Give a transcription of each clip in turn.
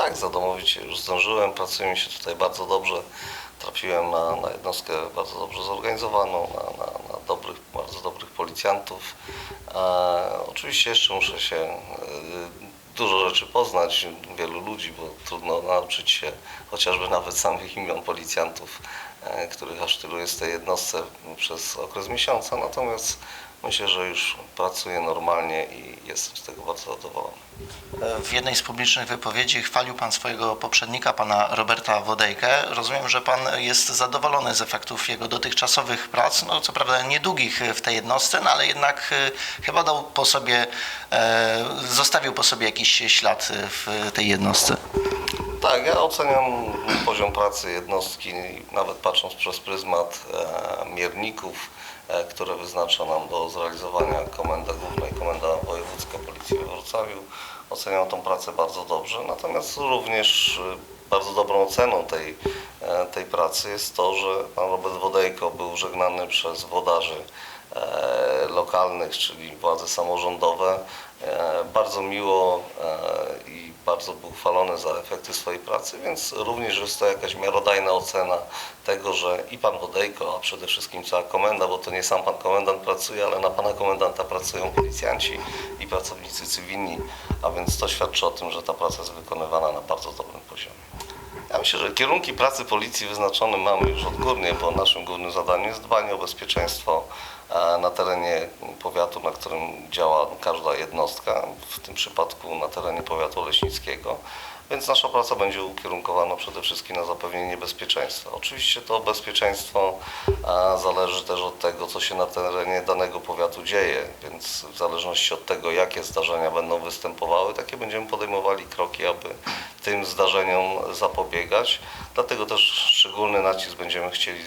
Tak, zadomowić już zdążyłem, pracuje mi się tutaj bardzo dobrze. Trafiłem na, na jednostkę bardzo dobrze zorganizowaną, na, na, na dobrych, bardzo dobrych policjantów. E, oczywiście jeszcze muszę się e, dużo rzeczy poznać, wielu ludzi, bo trudno nauczyć się chociażby nawet samych imion policjantów, e, tylu jest w tej jednostce przez okres miesiąca. Natomiast myślę, że już pracuję normalnie i jestem z tego bardzo zadowolony. W jednej z publicznych wypowiedzi chwalił Pan swojego poprzednika, Pana Roberta Wodejkę. Rozumiem, że Pan jest zadowolony z efektów jego dotychczasowych prac, no co prawda niedługich w tej jednostce, no ale jednak e, chyba dał po sobie, e, zostawił po sobie jakiś ślad w tej jednostce. Tak, ja oceniam poziom pracy jednostki, nawet patrząc przez pryzmat e, mierników, e, które wyznacza nam do zrealizowania Komenda Główna i Komenda Wojewódzka Policji we Wrocławiu. Oceniam tą pracę bardzo dobrze, natomiast również e, bardzo dobrą oceną tej, tej pracy jest to, że pan Robert Wodejko był żegnany przez wodarzy lokalnych, czyli władze samorządowe. E, Bardzo miło e, i bardzo był chwalony za efekty swojej pracy, więc również jest to jakaś miarodajna ocena tego, że i pan Wodejko, a przede wszystkim cała komenda, bo to nie sam pan komendant pracuje, ale na pana komendanta pracują policjanci i pracownicy cywilni, a więc to świadczy o tym, że ta praca jest wykonywana na bardzo dobrym poziomie. Ja myślę, że kierunki pracy policji wyznaczone mamy już odgórnie, bo naszym głównym zadaniem jest dbanie o bezpieczeństwo e, na terenie powiatu, na którym działa każda jednostka, w tym przypadku na terenie powiatu leśnickiego. Więc nasza praca będzie ukierunkowana przede wszystkim na zapewnienie bezpieczeństwa. Oczywiście to bezpieczeństwo zależy też od tego, co się na terenie danego powiatu dzieje, więc w zależności od tego, jakie zdarzenia będą występowały, takie będziemy podejmowali kroki, aby tym zdarzeniom zapobiegać. Dlatego też szczególny nacisk będziemy chcieli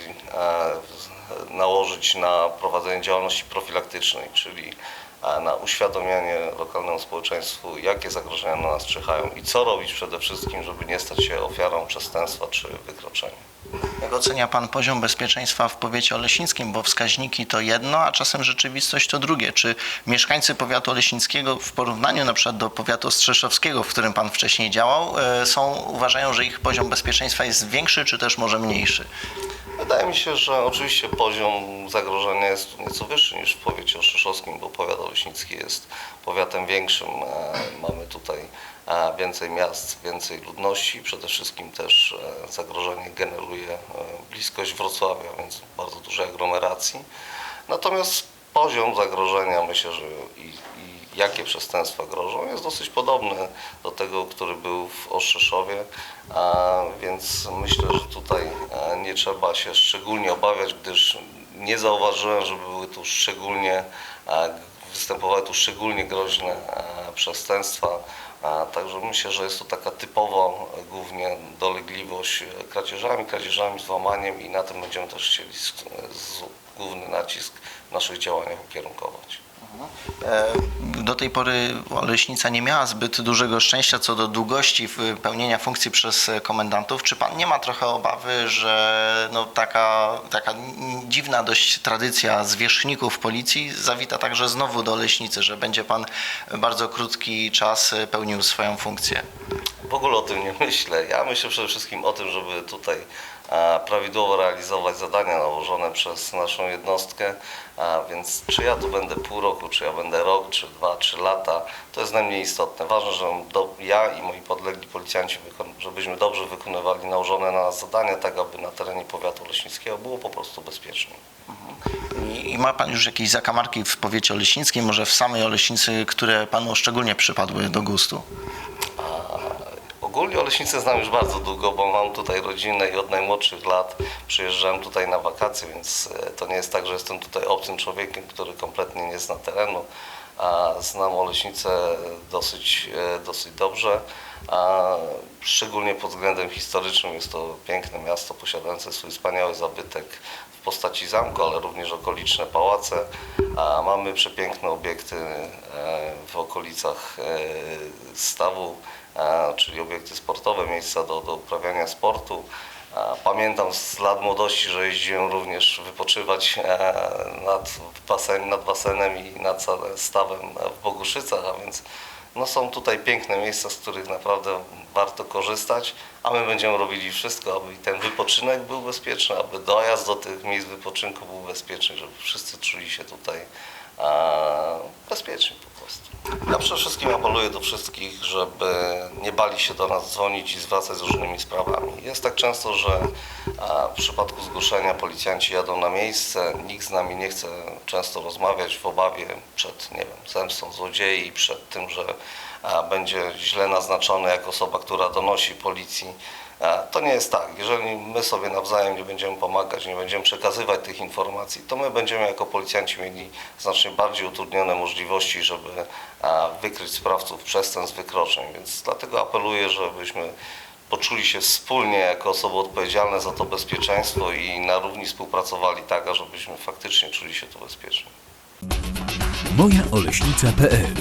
nałożyć na prowadzenie działalności profilaktycznej, czyli na uświadamianie lokalnemu społeczeństwu, jakie zagrożenia na nas czyhają i co robić przede wszystkim, żeby nie stać się ofiarą przestępstwa czy wykroczenia. Jak ocenia Pan poziom bezpieczeństwa w powiecie oleśnickim, bo wskaźniki to jedno, a czasem rzeczywistość to drugie. Czy mieszkańcy powiatu oleśnickiego w porównaniu na przykład do powiatu strzeszowskiego, w którym Pan wcześniej działał, e, są, uważają, że ich poziom bezpieczeństwa jest większy, czy też może mniejszy? Wydaje mi się, że oczywiście poziom zagrożenia jest nieco wyższy niż w powiecie oszeszowskim, bo powiat oleśnicki jest powiatem większym. E, Mamy tutaj e, więcej miast, więcej ludności. Przede wszystkim też e, zagrożenie generuje bliskość Wrocławia, więc bardzo dużej aglomeracji. Natomiast poziom zagrożenia, myślę, że i, i jakie przestępstwa grożą, jest dosyć podobny do tego, który był w Oszczeszowie, więc myślę, że tutaj e, nie trzeba się szczególnie obawiać, gdyż nie zauważyłem, żeby były tu szczególnie, e, występowały tu szczególnie groźne e, przestępstwa. Także myślę, że jest to taka typowo e, głównie dolegliwość kradzieżami, kradzieżami, złamaniem i na tym będziemy też chcieli z, z, główny nacisk naszych działaniach ukierunkować. E, Do tej pory Oleśnica nie miała zbyt dużego szczęścia co do długości pełnienia funkcji przez komendantów. Czy pan nie ma trochę obawy, że no taka, taka dziwna dość tradycja zwierzchników policji zawita także znowu do Oleśnicy, że będzie pan bardzo krótki czas pełnił swoją funkcję? W ogóle o tym nie myślę. Ja myślę przede wszystkim o tym, żeby tutaj prawidłowo realizować zadania nałożone przez naszą jednostkę, a więc czy ja tu będę pół roku, czy ja będę rok, czy dwa, czy lata, to jest najmniej istotne. Ważne, że do, ja i moi podlegli policjanci, żebyśmy dobrze wykonywali nałożone na nas zadania, tak aby na terenie powiatu leśnickiego było po prostu bezpiecznie. I i ma pan już jakieś zakamarki w powiecie oleśnickim, może w samej Oleśnicy, które panu szczególnie przypadły do gustu? Ogólnie Oleśnicę znam już bardzo długo, bo mam tutaj rodzinę i od najmłodszych lat przyjeżdżałem tutaj na wakacje, więc e, to nie jest tak, że jestem tutaj obcym człowiekiem, który kompletnie nie zna terenu. Znam Oleśnicę dosyć, e, dosyć dobrze, a szczególnie pod względem historycznym jest to piękne miasto posiadające swój wspaniały zabytek w postaci zamku, ale również okoliczne pałace. A mamy przepiękne obiekty e, w okolicach e, stawu czyli obiekty sportowe, miejsca do, do uprawiania sportu. Pamiętam z lat młodości, że jeździłem również wypoczywać e, nad, basen, nad basenem i nad stawem w Boguszycach, a więc No są tutaj piękne miejsca, z których naprawdę warto korzystać, a my będziemy robili wszystko, aby ten wypoczynek był bezpieczny, aby dojazd do tych miejsc wypoczynku był bezpieczny, żeby wszyscy czuli się tutaj e, bezpieczni po prostu. Ja przede wszystkim apeluję do wszystkich, żeby nie bali się do nas dzwonić i zwracać z różnymi sprawami. Jest tak często, że w przypadku zgłoszenia policjanci jadą na miejsce, nikt z nami nie chce często rozmawiać w obawie przed, nie wiem, zemstą złodziei, przed tym, że będzie źle naznaczony jako osoba, która donosi policji. To nie jest tak. Jeżeli my sobie nawzajem nie będziemy pomagać, nie będziemy przekazywać tych informacji, to my będziemy jako policjanci mieli znacznie bardziej utrudnione możliwości, żeby wykryć sprawców przestępstw, wykroczeń. Więc dlatego apeluję, żebyśmy poczuli się wspólnie jako osoby odpowiedzialne za to bezpieczeństwo i na równi współpracowali tak, ażebyśmy faktycznie czuli się tu bezpiecznie. mojaoleśnica.pl